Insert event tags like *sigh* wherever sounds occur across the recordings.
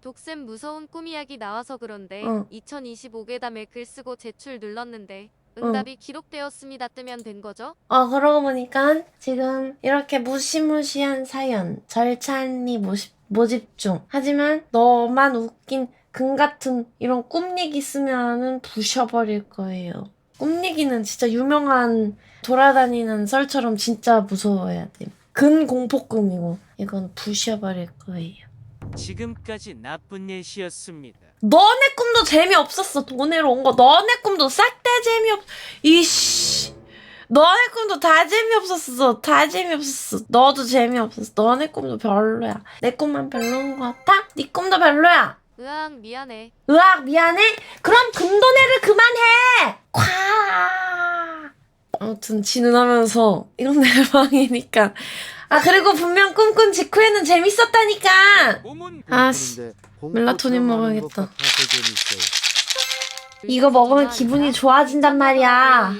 독쌤 무서운 꿈 이야기 나와서 그런데 어. 2025괴담에 글 쓰고 제출 눌렀는데 응답이 기록되었습니다 뜨면 된 거죠? 어, 그러고 보니까 지금 이렇게 무시무시한 사연, 절찬리 모집, 모집 중. 하지만 너만 웃긴 금 같은 이런 꿈 얘기 쓰면은 부셔버릴 거예요. 꿈 얘기는 진짜 유명한 돌아다니는 썰처럼 진짜 무서워야 돼. 근 공포꿈이고 이건 부셔버릴 거예요. 지금까지 나쁜 예시였습니다. 너네 꿈도 재미없었어. 돈으로 온 거. 너네 꿈도 싹 다 재미없, 이씨. 너네 꿈도 다 재미없었어. 다 재미없었어. 너도 재미없었어. 너네 꿈도 별로야. 내 꿈만 별로인 거 같아? 네 꿈도 별로야. 으악 미안해. 으악, 미안해? 그럼 금도네를 그만해! 콱! 아무튼, 지는 하면서, 이건 *laughs* 내 방이니까. 아, 그리고 분명 꿈꾼 직후에는 재밌었다니까! 꿈은 아, 씨. 멜라토닌 먹어야겠다. 이거 먹으면 기분이 좋아진단 말이야.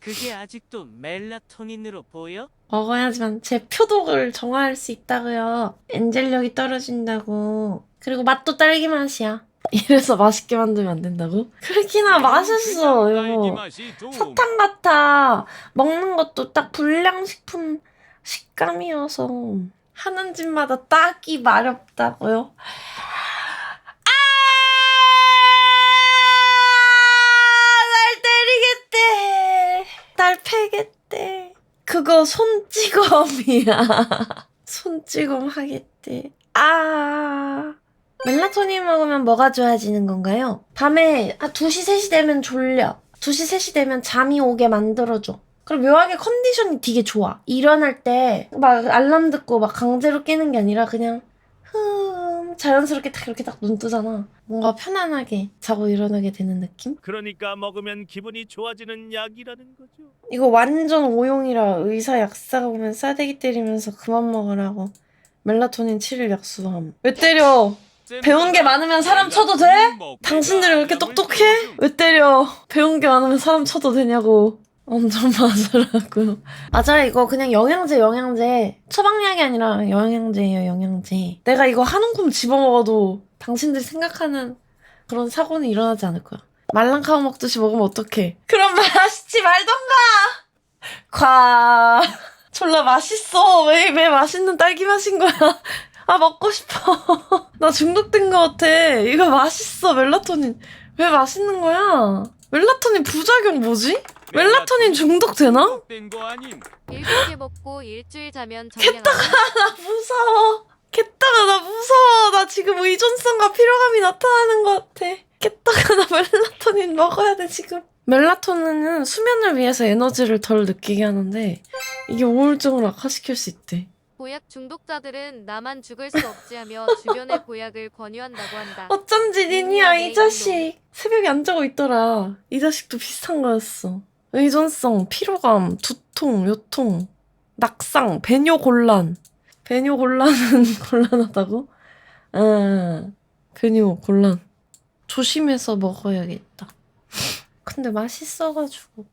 그게 아직도 멜라토닌으로 보여? 먹어야지만 제 표독을 정화할 수 있다고요. 엔젤력이 떨어진다고. 그리고 맛도 딸기 맛이야. *laughs* 이래서 맛있게 만들면 안 된다고? 그렇기나 맛있어, 이거. 사탕 같아. 먹는 것도 딱 불량식품 식감이어서 하는 집마다 딱이 마렵다고요. 아! 날 때리겠대. 날 패겠대. 그거 손찌검이야. *laughs* 손찌검 하겠대. 아. 멜라토닌 먹으면 뭐가 좋아지는 건가요? 밤에 한 2시, 3시 되면 졸려. 2시, 3시 되면 잠이 오게 만들어줘. 그리고 묘하게 컨디션이 되게 좋아. 일어날 때 막 알람 듣고 막 강제로 깨는 게 아니라 그냥 흠 자연스럽게 딱 이렇게 딱 눈 뜨잖아. 뭔가 편안하게 자고 일어나게 되는 느낌? 그러니까 먹으면 기분이 좋아지는 약이라는 거죠. 이거 완전 오용이라 의사 약사가 보면 싸대기 때리면서 그만 먹으라고 멜라토닌 치료를 약수함. 왜 때려? 배운 게 많으면 사람 쳐도 돼? 당신들이 왜 이렇게 똑똑해? 왜 때려? 배운 게 많으면 사람 쳐도 되냐고. 엄청 *laughs* 맞으라고. 맞아, 이거 그냥 영양제, 영양제. 처방약이 아니라 영양제예요, 영양제. 내가 이거 한 움큼 집어먹어도 당신들이 생각하는 그런 사고는 일어나지 않을 거야. 말랑카우 먹듯이 먹으면 어떡해. 그럼 맛있지 말던가! 과. 졸라 맛있어. 왜, 왜 맛있는 딸기 맛인 거야? 아, 먹고 싶어. *laughs* 나 중독된 것 같아. 이거 맛있어, 멜라토닌. 왜 맛있는 거야? 멜라토닌 부작용 뭐지? 멜라토닌 중독되나? 개 먹고 일주일 자면 정량 나 무서워. 개따가 나 무서워. 나 지금 의존성과 피로감이 나타나는 것 같아. 개따가 나 멜라토닌 먹어야 돼, 지금. 멜라토닌은 수면을 위해서 에너지를 덜 느끼게 하는데 이게 우울증을 악화시킬 수 있대. 보약 중독자들은 나만 죽을 수 없지 하며 주변의 보약을 권유한다고 한다. 어쩐지 니니야 이 자식 새벽에 안 자고 있더라. 이 자식도 비슷한 거였어. 의존성 피로감 두통 요통 낙상 배뇨 곤란. 배뇨 곤란은 *laughs* 곤란하다고? 아 배뇨 곤란. 조심해서 먹어야겠다. 근데 맛있어가지고